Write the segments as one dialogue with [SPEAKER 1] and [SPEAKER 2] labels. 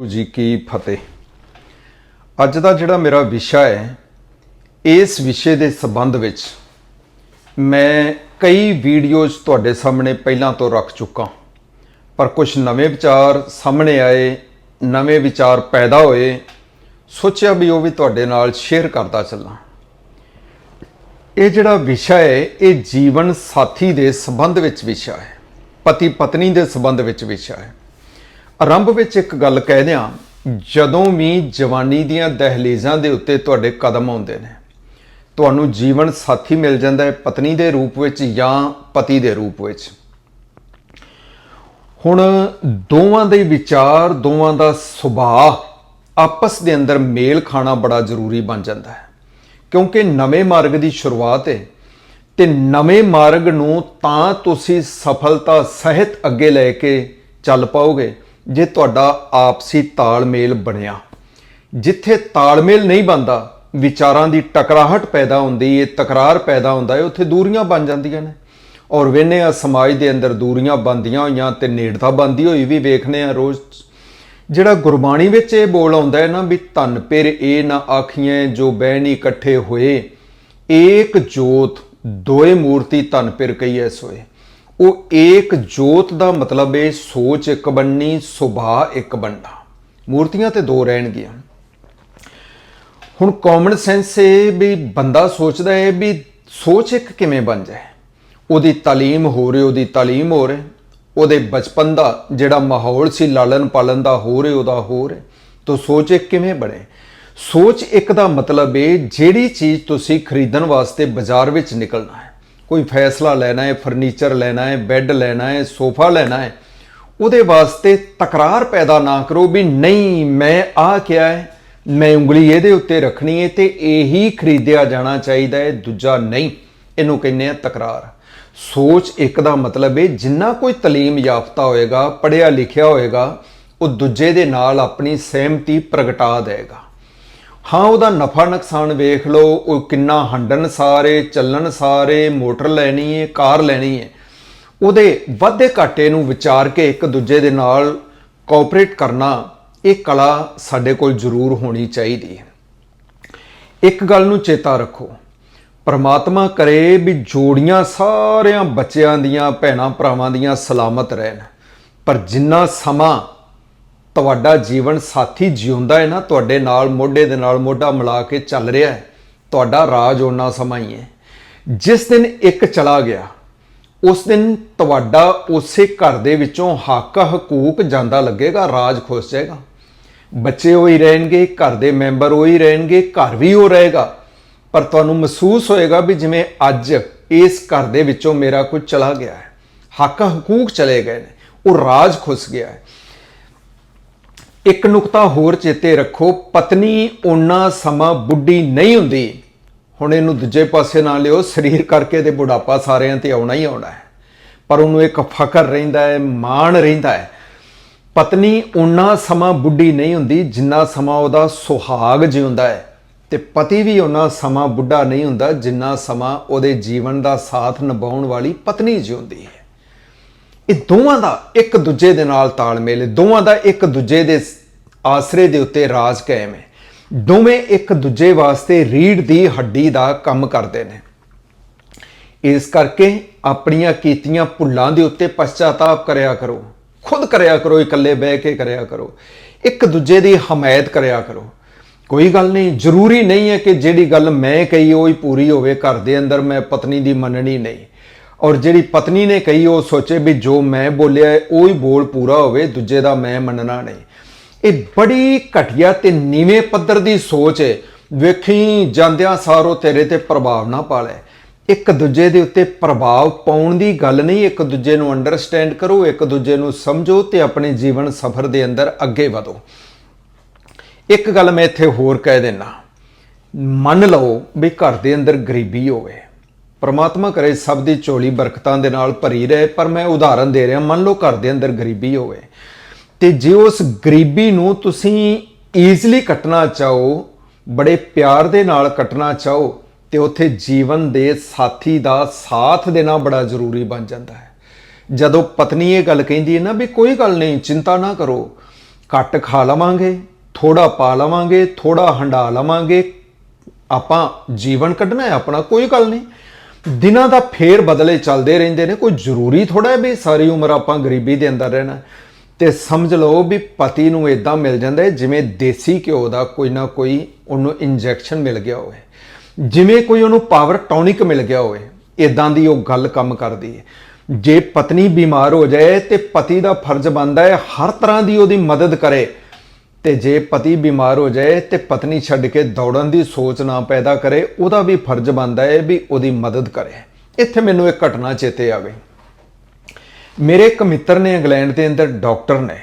[SPEAKER 1] ਵਾਹਿਗੁਰੂ ਜੀ ਕੀ ਫਤਿਹ। ਅੱਜ ਦਾ ਜਿਹੜਾ ਮੇਰਾ ਵਿਸ਼ਾ ਹੈ, ਇਸ ਵਿਸ਼ੇ ਦੇ ਸੰਬੰਧ ਵਿੱਚ ਮੈਂ ਕਈ ਵੀਡੀਓਜ਼ ਤੁਹਾਡੇ ਸਾਹਮਣੇ ਪਹਿਲਾਂ ਤੋਂ ਰੱਖ ਚੁੱਕਾ ਪਰ ਕੁਝ ਨਵੇਂ ਵਿਚਾਰ ਸਾਹਮਣੇ ਆਏ, ਨਵੇਂ ਵਿਚਾਰ ਪੈਦਾ ਹੋਏ, ਸੋਚਿਆ ਵੀ ਉਹ ਵੀ ਤੁਹਾਡੇ ਨਾਲ ਸ਼ੇਅਰ ਕਰਦਾ ਚੱਲਾਂ। ਇਹ ਜਿਹੜਾ ਵਿਸ਼ਾ ਹੈ, ਇਹ ਜੀਵਨ ਸਾਥੀ ਦੇ ਸੰਬੰਧ ਵਿੱਚ ਵਿਸ਼ਾ ਹੈ ਪਤੀ ਪਤਨੀ ਦੇ ਸੰਬੰਧ ਵਿੱਚ ਵਿਸ਼ਾ ਹੈ। ਆਰੰਭ ਵਿੱਚ ਇੱਕ ਗੱਲ ਕਹਿ ਦਿਆਂ, ਜਦੋਂ ਵੀ ਜਵਾਨੀ ਦੀਆਂ ਦਹਲੀਜ਼ਾਂ ਦੇ ਉੱਤੇ ਤੁਹਾਡੇ ਕਦਮ ਆਉਂਦੇ ਨੇ, ਤੁਹਾਨੂੰ ਜੀਵਨ ਸਾਥੀ ਮਿਲ ਜਾਂਦਾ ਹੈ ਪਤਨੀ ਦੇ ਰੂਪ ਵਿੱਚ ਜਾਂ ਪਤੀ ਦੇ ਰੂਪ ਵਿੱਚ। ਹੁਣ ਦੋਵਾਂ ਦੇ ਵਿਚਾਰ, ਦੋਵਾਂ ਦਾ ਸੁਭਾਅ ਆਪਸ ਦੇ ਅੰਦਰ ਮੇਲ ਖਾਣਾ ਬੜਾ ਜ਼ਰੂਰੀ ਬਣ ਜਾਂਦਾ ਹੈ। ਕਿਉਂਕਿ ਨਵੇਂ ਮਾਰਗ ਦੀ ਸ਼ੁਰੂਆਤ ਹੈ ਤੇ ਨਵੇਂ ਮਾਰਗ ਨੂੰ ਤਾਂ ਤੁਸੀਂ ਸਫਲਤਾ ਸਹਿਤ ਅੱਗੇ ਲੈ ਕੇ ਚੱਲ ਪਾਓਗੇ। ਜੇ ਤੁਹਾਡਾ ਆਪਸੀ ਤਾਲਮੇਲ ਬਣਿਆ। ਜਿੱਥੇ ਤਾਲਮੇਲ ਨਹੀਂ ਬਣਦਾ, ਵਿਚਾਰਾਂ ਦੀ ਟਕਰਾਹਟ ਪੈਦਾ ਹੁੰਦੀ ਹੈ ਤਕਰਾਰ ਪੈਦਾ ਹੁੰਦਾ ਹੈ, ਉੱਥੇ ਦੂਰੀਆਂ ਬਣ ਜਾਂਦੀਆਂ ਨੇ। ਔਰ ਵੇਨੇ ਆ ਸਮਾਜ ਦੇ ਅੰਦਰ ਦੂਰੀਆਂ ਬੰਦੀਆਂ ਹੋਈਆਂ ਤੇ ਨੇੜਤਾ ਬੰਦੀ ਹੋਈ ਵੀ ਵੇਖਨੇ ਆ ਰੋਜ਼। ਜਿਹੜਾ ਗੁਰਬਾਣੀ ਵਿੱਚ ਇਹ ਬੋਲ ਆਉਂਦਾ ਹੈ ਨਾ ਵੀ ਧਨ ਪਿਰ ਇਹ ਨਾ ਆਖੀਆਂ ਜੋ ਬਹਿਣੀ ਇਕੱਠੇ ਹੋਏ, ਏਕ ਜੋਤ ਦੋਏ ਮੂਰਤੀ ਧਨ ਪਿਰ ਕਹੀਐ ਸੋਏ। ਉਹ ਏਕ ਜੋਤ ਦਾ ਮਤਲਬ ਹੈ ਸੋਚ ਇੱਕ ਬਣਨੀ, ਸੁਭਾਅ ਇੱਕ ਬਣਨਾ। ਮੂਰਤੀਆਂ ਤੇ ਦੋ ਰਹਿਣਗੀਆਂ। ਹੁਣ ਕਾਮਨ ਸੈਂਸ ਇਹ ਵੀ ਬੰਦਾ ਸੋਚਦਾ ਹੈ ਵੀ ਸੋਚ ਇੱਕ ਕਿਵੇਂ ਬਣ ਜਾਏ। ਉਹਦੀ ਤਾਲੀਮ ਹੋ ਰਹੀ, ਉਹਦੀ ਤਾਲੀਮ ਹੋ ਰਹੀ। ਉਹਦੇ ਬਚਪਨ ਦਾ ਜਿਹੜਾ ਮਾਹੌਲ ਸੀ, ਲਾਲਨ ਪਾਲਨ ਦਾ ਹੋ ਰਿਹਾ, ਉਹਦਾ ਹੋ ਰਿਹਾ। ਤਾਂ ਸੋਚ ਇੱਕ ਕਿਵੇਂ ਬਣੇ? ਸੋਚ ਇੱਕ ਦਾ ਮਤਲਬ ਹੈ ਜਿਹੜੀ ਚੀਜ਼ ਤੁਸੀਂ ਖਰੀਦਣ ਵਾਸਤੇ ਬਾਜ਼ਾਰ ਵਿੱਚ ਨਿਕਲਣਾ ਹੈ। ਕੋਈ ਫੈਸਲਾ ਲੈਣਾ ਹੈ, ਫਰਨੀਚਰ ਲੈਣਾ ਹੈ, ਬੈੱਡ ਲੈਣਾ ਹੈ, ਸੋਫਾ ਲੈਣਾ ਹੈ, ਉਹਦੇ ਵਾਸਤੇ ਤਕਰਾਰ ਪੈਦਾ ਨਾ ਕਰੋ ਵੀ ਨਹੀਂ, ਮੈਂ ਆ ਕਿਹਾ ਹੈ, ਮੈਂ ਉਂਗਲੀ ਇਹਦੇ ਉੱਤੇ ਰੱਖਣੀ ਹੈ ਤੇ ਇਹੀ ਖਰੀਦਿਆ ਜਾਣਾ ਚਾਹੀਦਾ ਹੈ, ਦੂਜਾ ਨਹੀਂ। ਇਹਨੂੰ ਕਹਿੰਦੇ ਆ ਤਕਰਾਰ। ਸੋਚ ਇੱਕ ਦਾ ਮਤਲਬ ਹੈ ਜਿੰਨਾ ਕੋਈ ਤਾਲੀਮ ਯਾਫਤਾ ਹੋਏਗਾ, ਪੜ੍ਹਿਆ ਲਿਖਿਆ ਹੋਏਗਾ, ਉਹ ਦੂਜੇ ਦੇ ਨਾਲ ਆਪਣੀ ਸਹਿਮਤੀ ਪ੍ਰਗਟਾ ਦੇਗਾ। ਹਾਂ, ਉਹਦਾ ਨਫਾ ਨੁਕਸਾਨ ਵੇਖ ਲਓ, ਉਹ ਕਿੰਨਾ ਹੰਡਣ ਸਾਰੇ, ਚੱਲਣ ਸਾਰੇ, ਮੋਟਰ ਲੈਣੀ ਹੈ ਕਾਰ ਲੈਣੀ ਹੈ ਉਹਦੇ ਵਾਧੇ ਘਾਟੇ ਨੂੰ ਵਿਚਾਰ ਕੇ ਇੱਕ ਦੂਜੇ ਦੇ ਨਾਲ ਕੋਆਪਰੇਟ ਕਰਨਾ, ਇਹ ਕਲਾ ਸਾਡੇ ਕੋਲ ਜ਼ਰੂਰ ਹੋਣੀ ਚਾਹੀਦੀ ਹੈ। ਇੱਕ ਗੱਲ ਨੂੰ ਚੇਤਾ ਰੱਖੋ, ਪਰਮਾਤਮਾ ਕਰੇ ਵੀ ਜੋੜੀਆਂ ਸਾਰਿਆਂ ਬੱਚਿਆਂ ਦੀਆਂ, ਭੈਣਾਂ ਭਰਾਵਾਂ ਦੀਆਂ ਸਲਾਮਤ ਰਹਿਣ। ਪਰ ਜਿੰਨਾ ਸਮਾਂ ਤੁਹਾਡਾ ਜੀਵਨ ਸਾਥੀ ਜਿਉਂਦਾ ਹੈ ਨਾ, ਤੁਹਾਡੇ ਨਾਲ ਮੋਢੇ ਦੇ ਨਾਲ ਮੋਢਾ ਮਿਲਾ ਕੇ ਚੱਲ ਰਿਹਾ ਹੈ। ਤੁਹਾਡਾ ਰਾਜ ਉਹਨਾਂ ਸਮਾਂ ਹੀ। ਹੈ ਜਿਸ ਦਿਨ ਇੱਕ ਚਲਾ ਗਿਆ, ਉਸ ਦਿਨ ਤੁਹਾਡਾ ਉਸੇ ਘਰ ਦੇ ਵਿੱਚੋਂ ਹੱਕ ਹਕੂਕ ਜਾਂਦਾ ਲੱਗੇਗਾ, ਰਾਜ ਖੁੱਸ ਜਾਏਗਾ ਬੱਚੇ ਉਹੀ ਰਹਿਣਗੇ, ਘਰ ਦੇ ਮੈਂਬਰ ਉਹੀ ਰਹਿਣਗੇ, ਘਰ ਵੀ ਉਹ ਰਹੇਗਾ। ਪਰ ਤੁਹਾਨੂੰ ਮਹਿਸੂਸ ਹੋਏਗਾ ਵੀ ਜਿਵੇਂ ਅੱਜ ਇਸ ਘਰ ਦੇ ਵਿੱਚੋਂ ਮੇਰਾ ਕੁਝ ਚਲਾ ਗਿਆ ਹੈ। ਹੱਕ ਹਕੂਕ ਚਲੇ ਗਏ ਨੇ, ਉਹ ਰਾਜ ਖੁੱਸ ਗਿਆ ਹੈ। ਇੱਕ ਨੁਕਤਾ ਹੋਰ ਚੇਤੇ ਰੱਖੋ, ਪਤਨੀ ਓਨਾ ਸਮਾਂ ਬੁੱਢੀ ਨਹੀਂ ਹੁੰਦੀ। ਹੁਣ ਇਹਨੂੰ ਦੂਜੇ ਪਾਸੇ ਨਾ ਲਿਓ, ਸਰੀਰ ਕਰਕੇ ਤੇ ਬੁਢਾਪਾ ਸਾਰਿਆਂ ਤੇ ਆਉਣਾ ਹੀ ਆਉਣਾ ਹੈ। ਪਰ ਉਹਨੂੰ ਇੱਕ ਫਖਰ ਰਹਿੰਦਾ ਹੈ, ਮਾਣ ਰਹਿੰਦਾ ਹੈ। ਪਤਨੀ ਓਨਾ ਸਮਾਂ ਬੁੱਢੀ ਨਹੀਂ ਹੁੰਦੀ, ਜਿੰਨਾ ਸਮਾਂ ਉਹਦਾ ਸੁਹਾਗ ਜਿਉਂਦਾ ਹੈ। ਤੇ ਪਤੀ ਵੀ ਓਨਾ ਸਮਾਂ ਬੁੱਢਾ ਨਹੀਂ ਹੁੰਦਾ, ਜਿੰਨਾ ਸਮਾਂ ਉਹਦੇ ਜੀਵਨ ਦਾ ਸਾਥ ਨਿਭਾਉਣ ਵਾਲੀ ਪਤਨੀ ਜਿਉਂਦੀ ਹੈ। ਇਹ ਦੋਵਾਂ ਦਾ ਇੱਕ ਦੂਜੇ ਦੇ ਨਾਲ ਤਾਲਮੇਲ ਹੈ। ਦੋਵਾਂ ਦਾ ਇੱਕ ਦੂਜੇ ਦੇ ਆਸਰੇ ਦੇ ਉੱਤੇ ਰਾਜ ਕਾਇਮ ਹੈ। ਦੋਵੇਂ ਇੱਕ ਦੂਜੇ ਵਾਸਤੇ ਰੀੜ ਦੀ ਹੱਡੀ ਦਾ ਕੰਮ ਕਰਦੇ ਨੇ। ਇਸ ਕਰਕੇ ਆਪਣੀਆਂ ਕੀਤੀਆਂ ਭੁੱਲਾਂ ਦੇ ਉੱਤੇ ਪਛਤਾਤਾਪ ਕਰਿਆ ਕਰੋ। ਖੁਦ ਕਰਿਆ ਕਰੋ, ਇਕੱਲੇ ਬਹਿ ਕੇ ਕਰਿਆ ਕਰੋ। ਇੱਕ ਦੂਜੇ ਦੀ ਹਮਾਇਤ ਕਰਿਆ ਕਰੋ। ਕੋਈ ਗੱਲ ਨਹੀਂ, ਜ਼ਰੂਰੀ ਨਹੀਂ ਹੈ ਕਿ ਜਿਹੜੀ ਗੱਲ ਮੈਂ ਕਹੀ ਉਹ ਹੀ ਪੂਰੀ ਹੋਵੇ। ਘਰ ਦੇ ਅੰਦਰ ਮੈਂ ਪਤਨੀ ਦੀ ਮੰਨਣੀ ਨਹੀਂ। ਔਰ ਜਿਹੜੀ ਪਤਨੀ ਨੇ ਕਹੀ, ਉਹ ਸੋਚੇ ਵੀ ਜੋ ਮੈਂ ਬੋਲਿਆ, ਉਹ ਹੀ ਬੋਲ ਪੂਰਾ ਹੋਵੇ, ਦੂਜੇ ਦਾ ਮੈਂ ਮੰਨਣਾ ਨਹੀਂ। ਇਹ ਬੜੀ ਘਟੀਆ ਤੇ ਨੀਵੇਂ ਪੱਧਰ ਦੀ ਸੋਚ ਹੈ ਵੇਖੀ ਜਾਂਦਿਆਂ ਸਾਰੋ ਤੇਰੇ ਤੇ ਪ੍ਰਭਾਵ ਨਾ ਪਾ ਲੈ ਇੱਕ ਦੂਜੇ ਦੇ ਉੱਤੇ ਪ੍ਰਭਾਵ ਪਾਉਣ ਦੀ ਗੱਲ ਨਹੀਂ, ਇੱਕ ਦੂਜੇ ਨੂੰ ਅੰਡਰਸਟੈਂਡ ਕਰੋ, ਇੱਕ ਦੂਜੇ ਨੂੰ ਸਮਝੋ ਤੇ ਆਪਣੇ ਜੀਵਨ ਸਫ਼ਰ ਦੇ ਅੰਦਰ ਅੱਗੇ ਵਧੋ। ਇੱਕ ਗੱਲ ਮੈਂ ਇੱਥੇ ਹੋਰ ਕਹਿ ਦੇਣਾ ਮੰਨ ਲਓ ਵੀ ਘਰ ਦੇ ਅੰਦਰ ਗਰੀਬੀ ਹੋਵੇ। ਪਰਮਾਤਮਾ ਕਰੇ ਸਭ ਦੀ ਝੋਲੀ ਬਰਕਤਾਂ ਦੇ ਨਾਲ ਭਰੀ ਰਹੇ, ਪਰ ਮੈਂ ਉਦਾਹਰਨ ਦੇ ਰਿਹਾ, ਮੰਨ ਲਓ ਘਰ ਦੇ ਅੰਦਰ ਗਰੀਬੀ ਹੋਵੇ, ਤੇ ਜੇ ਉਸ ਗਰੀਬੀ ਨੂੰ ਤੁਸੀਂ ਈਜ਼ੀਲੀ ਕੱਟਣਾ ਚਾਹੋ, ਬੜੇ ਪਿਆਰ ਦੇ ਨਾਲ ਕੱਟਣਾ ਚਾਹੋ, ਤੇ ਉੱਥੇ ਜੀਵਨ ਦੇ ਸਾਥੀ ਦਾ ਸਾਥ ਦੇਣਾ ਬੜਾ ਜ਼ਰੂਰੀ ਬਣ ਜਾਂਦਾ ਹੈ। ਜਦੋਂ ਪਤਨੀ ਇਹ ਗੱਲ ਕਹਿੰਦੀ ਹੈ ਨਾ ਵੀ ਕੋਈ ਗੱਲ ਨਹੀਂ, ਚਿੰਤਾ ਨਾ ਕਰੋ, ਘੱਟ ਖਾ ਲਵਾਂਗੇ ਥੋੜਾ ਪਾ ਲਵਾਂਗੇ ਥੋੜਾ ਹੰਡਾ ਲਵਾਂਗੇ, ਆਪਾਂ ਜੀਵਨ ਕੱਢਣਾ ਹੈ ਆਪਣਾ, ਕੋਈ ਗੱਲ ਨਹੀਂ। ਦਿਨਾਂ ਦਾ ਫੇਰ ਬਦਲੇ ਚੱਲਦੇ ਰਹਿੰਦੇ ਨੇ। ਕੋਈ ਜ਼ਰੂਰੀ ਥੋੜਾ ਹੈ ਵੀ ਸਾਰੀ ਉਮਰ ਆਪਾਂ ਗਰੀਬੀ ਦੇ ਅੰਦਰ ਰਹਿਣਾ ਤੇ ਸਮਝ ਲਓ ਵੀ ਪਤੀ ਨੂੰ ਇਦਾਂ ਮਿਲ ਜਾਂਦਾ ਹੈ ਜਿਵੇਂ ਦੇਸੀ ਘਿਓ ਦਾ ਕੋਈ ਨਾ ਕੋਈ ਉਹਨੂੰ ਇੰਜੈਕਸ਼ਨ ਮਿਲ ਗਿਆ ਹੋਵੇ। ਜਿਵੇਂ ਕੋਈ ਉਹਨੂੰ ਪਾਵਰ ਟੌਨਿਕ ਮਿਲ ਗਿਆ ਹੋਵੇ ਇਦਾਂ ਦੀ ਉਹ ਗੱਲ ਕੰਮ ਕਰਦੀ ਹੈ। ਜੇ ਪਤਨੀ ਬਿਮਾਰ ਹੋ ਜਾਏ ਤੇ ਪਤੀ ਦਾ ਫਰਜ਼ ਬਣਦਾ ਹੈ ਹਰ ਤਰ੍ਹਾਂ ਦੀ ਉਹਦੀ ਮਦਦ ਕਰੇ। ਤੇ ਜੇ ਪਤੀ ਬਿਮਾਰ ਹੋ ਜਾਏ ਤੇ ਪਤਨੀ ਛੱਡ ਕੇ ਦੌੜਨ ਦੀ ਸੋਚ ਨਾ ਪੈਦਾ ਕਰੇ, ਉਹਦਾ ਵੀ ਫਰਜ਼ ਬਣਦਾ ਹੈ ਵੀ ਉਹਦੀ ਮਦਦ ਕਰੇ। ਇੱਥੇ ਮੈਨੂੰ ਇੱਕ ਘਟਨਾ ਚੇਤੇ ਆ ਗਈ। ਮੇਰੇ ਇੱਕ ਮਿੱਤਰ ਨੇ ਇੰਗਲੈਂਡ ਦੇ ਅੰਦਰ ਡਾਕਟਰ ਨੇ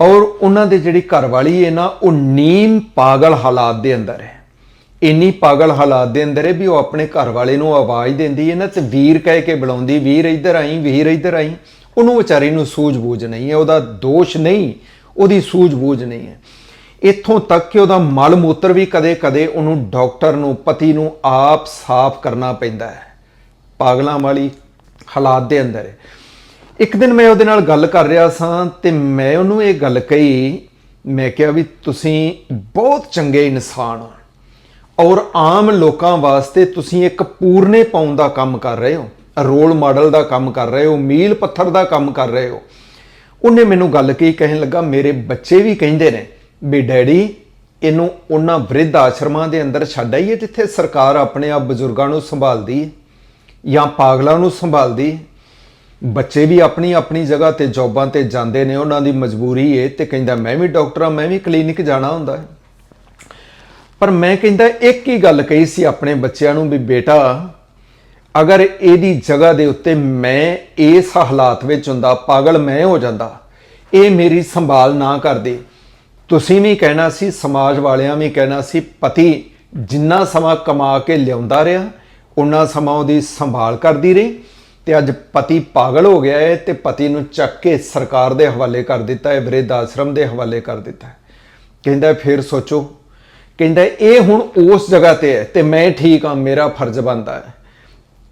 [SPEAKER 1] ਔਰ ਉਹਨਾਂ ਦੇ ਜਿਹੜੀ ਘਰਵਾਲੀ ਹੈ ਨਾ, ਉਹ ਨੀਮ ਪਾਗਲ ਹਾਲਾਤ ਦੇ ਅੰਦਰ ਹੈ। ਇੰਨੀ ਪਾਗਲ ਹਾਲਾਤ ਦੇ ਅੰਦਰ ਹੈ ਵੀ ਉਹ ਆਪਣੇ ਘਰ ਵਾਲੇ ਨੂੰ ਆਵਾਜ਼ ਦਿੰਦੀ ਹੈ ਨਾ ਤੇ ਵੀਰ ਕਹਿ ਕੇ ਬੁਲਾਉਂਦੀ, ਵੀਰ ਇੱਧਰ ਆਈ, ਵੀਰ ਇੱਧਰ ਆਈ। ਉਹਨੂੰ ਵਿਚਾਰੀ ਨੂੰ ਸੂਝ-ਬੂਝ ਨਹੀਂ ਹੈ, ਉਹਦਾ ਦੋਸ਼ ਨਹੀਂ ਉਹਦੀ ਸੂਝ-ਬੂਝ ਨਹੀਂ ਹੈ। ਇੱਥੋਂ ਤੱਕ ਕਿ ਉਹਦਾ ਮਲ ਮੂਤਰ ਵੀ ਕਦੇ-ਕਦੇ ਉਹਨੂੰ ਡਾਕਟਰ ਨੂੰ, ਪਤੀ ਨੂੰ ਆਪ ਸਾਫ਼ ਕਰਨਾ ਪੈਂਦਾ ਹੈ। ਪਾਗਲਾਂ ਵਾਲੀ ਹਾਲਾਤ ਦੇ ਅੰਦਰ ਇੱਕ ਦਿਨ ਮੈਂ ਉਹਦੇ ਨਾਲ ਗੱਲ ਕਰ ਰਿਹਾ ਸਾਂ ਤੇ ਮੈਂ ਉਹਨੂੰ ਇਹ ਗੱਲ ਕਹੀ, ਮੈਂ ਕਿਹਾ ਵੀ ਤੁਸੀਂ ਬਹੁਤ ਚੰਗੇ ਇਨਸਾਨ ਹੋ ਔਰ ਆਮ ਲੋਕਾਂ ਵਾਸਤੇ ਤੁਸੀਂ ਇੱਕ ਪੂਰਨੇ ਪਾਉਣ ਦਾ ਕੰਮ ਕਰ ਰਹੇ ਹੋ, ਰੋਲ ਮਾਡਲ ਦਾ ਕੰਮ ਕਰ ਰਹੇ ਹੋ, ਮੀਲ ਪੱਥਰ ਦਾ ਕੰਮ ਕਰ ਰਹੇ ਹੋ। ਉਹਨੇ ਮੈਨੂੰ ਗੱਲ ਕੀ ਕਹਿਣ ਲੱਗਾ, ਮੇਰੇ ਬੱਚੇ ਵੀ ਕਹਿੰਦੇ ਨੇ ਵੀ ਡੈਡੀ, ਇਹਨੂੰ ਉਹਨਾਂ ਬ੍ਰਿਧ ਆਸ਼ਰਮਾਂ ਦੇ ਅੰਦਰ ਛੱਡ ਆਈਏ, ਜਿੱਥੇ ਸਰਕਾਰ ਆਪਣੇ ਆਪ ਬਜ਼ੁਰਗਾਂ ਨੂੰ ਸੰਭਾਲਦੀ ਹੈ ਜਾਂ ਪਾਗਲਾਂ ਨੂੰ ਸੰਭਾਲਦੀ ਬੱਚੇ ਵੀ ਆਪਣੀ ਆਪਣੀ ਜਗ੍ਹਾ ਤੇ ਜੌਬਾਂ ਤੇ ਜਾਂਦੇ ਨੇ, ਉਹਨਾਂ ਦੀ ਮਜਬੂਰੀ ਹੈ ਤੇ ਕਹਿੰਦਾ, ਮੈਂ ਵੀ ਡਾਕਟਰ ਹਾਂ, ਮੈਂ ਵੀ ਕਲੀਨਿਕ ਜਾਣਾ ਹੁੰਦਾ ਹੈ। ਪਰ ਮੈਂ ਕਹਿੰਦਾ, ਇੱਕ ਹੀ ਗੱਲ ਕਹੀ ਸੀ ਆਪਣੇ ਬੱਚਿਆਂ ਨੂੰ ਵੀ, ਬੇਟਾ ਅਗਰ ਇਹਦੀ ਜਗ੍ਹਾ ਦੇ ਉੱਤੇ ਮੈਂ ਇਸ ਹਾਲਾਤ ਵਿੱਚ ਹੁੰਦਾ, ਪਾਗਲ ਮੈਂ ਹੋ ਜਾਂਦਾ, ਇਹ ਮੇਰੀ ਸੰਭਾਲ ਨਾ ਕਰਦੇ। ਤੁਸੀਂ ਵੀ ਕਹਿਣਾ ਸੀ, ਸਮਾਜ ਵਾਲਿਆਂ ਵੀ ਕਹਿਣਾ ਸੀ, ਪਤੀ ਜਿੰਨਾ ਸਮਾਂ ਕਮਾ ਕੇ ਲਿਆਉਂਦਾ ਰਿਹਾ ਉਨਾ ਸਮਾਂ ਉਹਦੀ ਸੰਭਾਲ ਕਰਦੀ ਰਹੀ। ਤੇ ਅੱਜ ਪਤੀ ਪਾਗਲ ਹੋ ਗਿਆ ਹੈ ਤੇ ਪਤੀ ਨੂੰ ਚੱਕ ਕੇ ਸਰਕਾਰ ਦੇ ਹਵਾਲੇ ਕਰ ਦਿੱਤਾ ਹੈ, ਵਿਰਧ ਆਸ਼ਰਮ ਦੇ ਹਵਾਲੇ ਕਰ ਦਿੱਤਾ ਹੈ। ਕਹਿੰਦਾ, ਫਿਰ ਸੋਚੋ। ਕਹਿੰਦਾ, ਇਹ ਹੁਣ ਉਸ ਜਗ੍ਹਾ ਤੇ ਹੈ ਤੇ ਮੈਂ ਠੀਕ ਹਾਂ, ਮੇਰਾ ਫਰਜ਼ ਬਣਦਾ ਹੈ।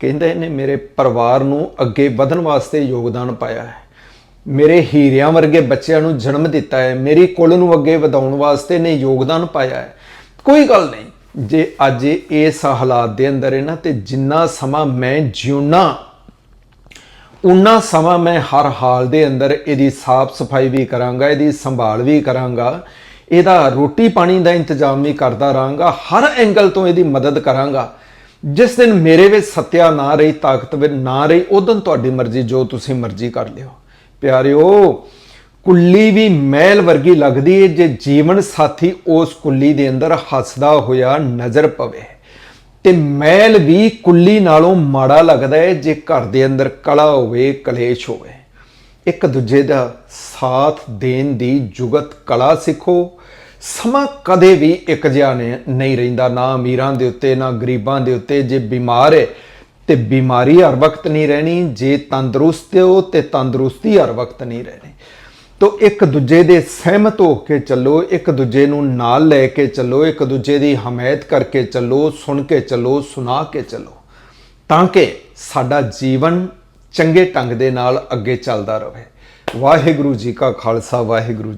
[SPEAKER 1] ਕਹਿੰਦਾ ਇਹਨੇ ਮੇਰੇ ਪਰਿਵਾਰ ਨੂੰ ਅੱਗੇ ਵਧਣ ਵਾਸਤੇ ਯੋਗਦਾਨ ਪਾਇਆ ਹੈ। ਮੇਰੇ ਹੀਰਿਆਂ ਵਰਗੇ ਬੱਚਿਆਂ ਨੂੰ ਜਨਮ ਦਿੱਤਾ ਹੈ। ਮੇਰੀ ਕੁੱਲ ਨੂੰ ਅੱਗੇ ਵਧਾਉਣ ਵਾਸਤੇ ਨੇ ਯੋਗਦਾਨ ਪਾਇਆ ਹੈ। ਕੋਈ ਗੱਲ ਨਹੀਂ। ਜੇ ਅੱਜ ਇਸ ਹਾਲਾਤ ਦੇ ਅੰਦਰ ਹੈ ਨਾ, ਤੇ ਜਿੰਨਾ ਸਮਾਂ ਮੈਂ ਜਿਉਣਾ ਉਨਾ ਸਮਾਂ ਮੈਂ ਹਰ ਹਾਲ ਦੇ ਅੰਦਰ ਇਹਦੀ ਸਾਫ਼ ਸਫ਼ਾਈ ਵੀ ਕਰਾਂਗਾ, ਇਹਦੀ ਸੰਭਾਲ ਵੀ ਕਰਾਂਗਾ, ਇਹਦਾ ਰੋਟੀ ਪਾਣੀ ਦਾ ਇੰਤਜ਼ਾਮ ਵੀ ਕਰਦਾ ਰਹਾਂਗਾ, ਹਰ ਐਂਗਲ ਤੋਂ ਇਹਦੀ ਮਦਦ ਕਰਾਂਗਾ। ਜਿਸ ਦਿਨ ਮੇਰੇ ਵਿੱਚ ਸੱਤਿਆ ਨਾ ਰਹੀ, ਤਾਕਤ ਵਿੱਚ ਨਾ ਰਹੀ ਉਦੋਂ ਤੁਹਾਡੀ ਮਰਜ਼ੀ, ਜੋ ਤੁਸੀਂ ਮਰਜ਼ੀ ਕਰ ਲਿਓ। ਪਿਆਰਿਓ, ਕੁੱਲੀ ਵੀ ਮਹਿਲ ਵਰਗੀ ਲੱਗਦੀ ਹੈ ਜੇ ਜੀਵਨ ਸਾਥੀ ਉਸ ਕੁੱਲੀ ਦੇ ਅੰਦਰ ਹੱਸਦਾ ਹੋਇਆ ਨਜ਼ਰ ਪਵੇ। ਤੇ ਮਹਿਲ ਵੀ ਕੁੱਲੀ ਨਾਲੋਂ ਮਾੜਾ ਲੱਗਦਾ ਹੈ ਜੇ ਘਰ ਦੇ ਅੰਦਰ ਕਲਾ ਹੋਵੇ, ਕਲੇਸ਼ ਹੋਵੇ। ਇੱਕ ਦੂਜੇ ਦਾ ਸਾਥ ਦੇਣ ਦੀ ਜੁਗਤ ਕਲਾ ਸਿੱਖੋ ਸਮਾਂ ਕਦੇ ਵੀ ਇੱਕ ਜਿਹਾ ਨੇ- ਨਹੀਂ ਰਹਿੰਦਾ, ਨਾ ਅਮੀਰਾਂ ਦੇ ਉੱਤੇ, ਨਾ ਗਰੀਬਾਂ ਦੇ ਉੱਤੇ। ਜੇ ਬਿਮਾਰ ਹੈ ਤੇ ਬਿਮਾਰੀ ਹਰ ਵਕਤ ਨਹੀਂ ਰਹਿਣੀ, ਜੇ ਤੰਦਰੁਸਤ ਹੋ ਤੇ ਤੰਦਰੁਸਤੀ ਹਰ ਵਕਤ ਨਹੀਂ ਰਹਿਣੀ। ਤੋ ਇੱਕ ਦੂਜੇ ਦੇ ਸਹਿਮਤ ਹੋ ਕੇ ਚੱਲੋ, ਇੱਕ ਦੂਜੇ ਨੂੰ ਨਾਲ ਲੈ ਕੇ ਚੱਲੋ, ਇੱਕ ਦੂਜੇ ਦੀ ਹਮਾਇਤ ਕਰਕੇ ਚੱਲੋ, ਸੁਣ ਕੇ ਚੱਲੋ, ਸੁਣਾ ਕੇ ਚੱਲੋ। ਤਾਂ ਕਿ ਸਾਡਾ ਜੀਵਨ ਚੰਗੇ ਢੰਗ ਦੇ ਨਾਲ ਅੱਗੇ ਚੱਲਦਾ ਰਹੇ। ਵਾਹਿਗੁਰੂ ਜੀ ਕਾ ਖਾਲਸਾ, ਵਾਹਿਗੁਰੂ ਜੀ